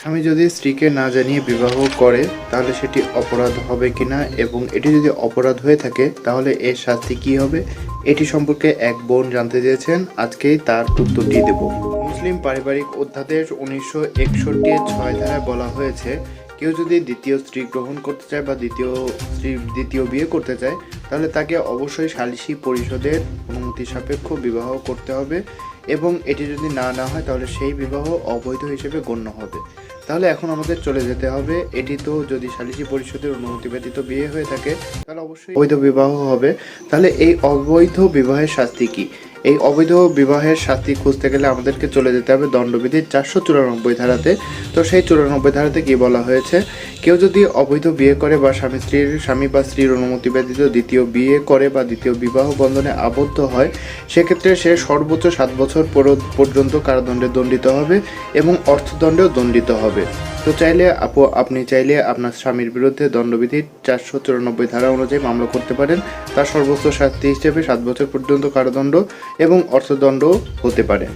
স্বামী যদি স্ত্রীকে না জানিয়ে বিবাহ করে, তাহলে সেটি অপরাধ হবে কিনা এবং এটি যদি অপরাধ হয়ে থাকে, তাহলে এর শাস্তি কি হবে? এটি সম্পর্কে এক বোন জানতে চেয়েছেন। আজকেই তার উত্তরটি দেব। মুসলিম পারিবারিক অধ্যাদেশ উনিশশো একষট্টি ছয় ধারায় বলা হয়েছে, কেউ যদি দ্বিতীয় স্ত্রী গ্রহণ করতে চায় বা দ্বিতীয় স্ত্রী দ্বিতীয় বিয়ে করতে চায় তাহলে তাকে অবশ্যই সালিসি পরিষদের অনুমতি সাপেক্ষ বিবাহ করতে হবে এবং এটি যদি না না হয় তাহলে সেই বিবাহ অবৈধ হিসেবে গণ্য হবে। তাহলে এখন আমাদের চলে যেতে হবে। এটি তো যদি সালিসি পরিষদের অনুমতি ব্যতীত বিয়ে হয়ে থাকে, তাহলে অবশ্যই অবৈধ বিবাহ হবে। তাহলে এই অবৈধ বিবাহের শাস্তি কি? এই অবৈধ বিবাহের শাস্তি খুঁজতে গেলে আমাদেরকে চলে যেতে হবে দণ্ডবিধির চারশো চুরানব্বই ধারাতে। তো সেই চুরানব্বই ধারাতে কি বলা হয়েছে? কেউ যদি অবৈধ বিয়ে করে বা স্বামী স্ত্রীর, স্বামী বা স্ত্রীর অনুমতি ব্যতীত দ্বিতীয় বিয়ে করে বা দ্বিতীয় বিবাহ বন্ধনে আবদ্ধ হয়, সেক্ষেত্রে সে সর্বোচ্চ সাত বছর পর- পর্যন্ত কারাদণ্ডে দণ্ডিত হবে এবং অর্থদণ্ডেও দণ্ডিত হবে। তো চাইলে আপু, আপনি চাইলে আপনার স্বামীর বিরুদ্ধে দণ্ডবিধির চারশো চুরানব্বই ধারা অনুযায়ী মামলা করতে পারেন। তার সর্বোচ্চ শাস্তি হিসেবে সাত বছর পর্যন্ত কারাদণ্ড এবং অর্থদণ্ড হতে পারে।